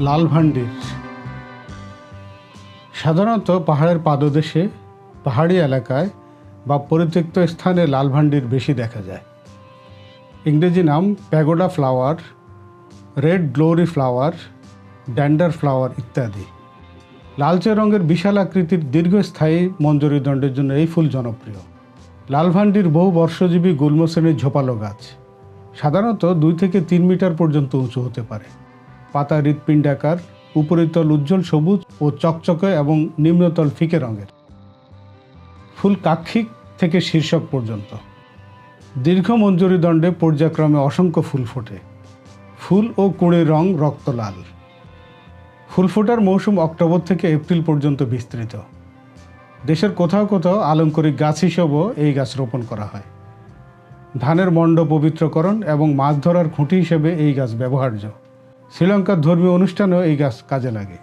লাল ভান্ডির সাধারণত পাহাড়ের পাদদেশে, পাহাড়ি এলাকায় বা পরিত্যক্ত স্থানে লাল ভান্ডির বেশি দেখা যায়। ইংরেজি নাম pagoda flower, red glory flower, dander flower ইত্যাদি। লালচে রঙের বিশাল আকৃতির দীর্ঘস্থায়ী মঞ্জরি দণ্ডের জন্য এই ফুল জনপ্রিয়। লালভান্ডির বহু বর্ষজীবী গুল্ম শ্রেণির ঝোপালো গাছ, সাধারণত দুই থেকে তিন মিটার পর্যন্ত উঁচু হতে পারে। পাতা হৃৎপিণ্ডাকার উপরিতল উজ্জ্বল সবুজ ও চকচকে এবং নিম্নতল ফিকে রঙের। ফুল কাক্ষিক থেকে শীর্ষক পর্যন্ত। দীর্ঘ মঞ্জুরি দণ্ডে পর্যায়ক্রমে অসংখ্য ফুল ফোটে। ফুল ও কুঁড়ির রং রক্ত লাল। ফুল ফোটার মৌসুম অক্টোবর থেকে এপ্রিল পর্যন্ত বিস্তৃত। দেশের কোথাও কোথাও আলঙ্করিক গাছ হিসেবেও এই গাছ রোপণ করা হয়। ধানের মণ্ড পবিত্রকরণ এবং মাছ ধরার খুঁটি হিসেবে এই গাছ ব্যবহার্য। শ্রীলঙ্কার ধর্মীয় অনুষ্ঠানেও এই গাছ কাজে লাগে।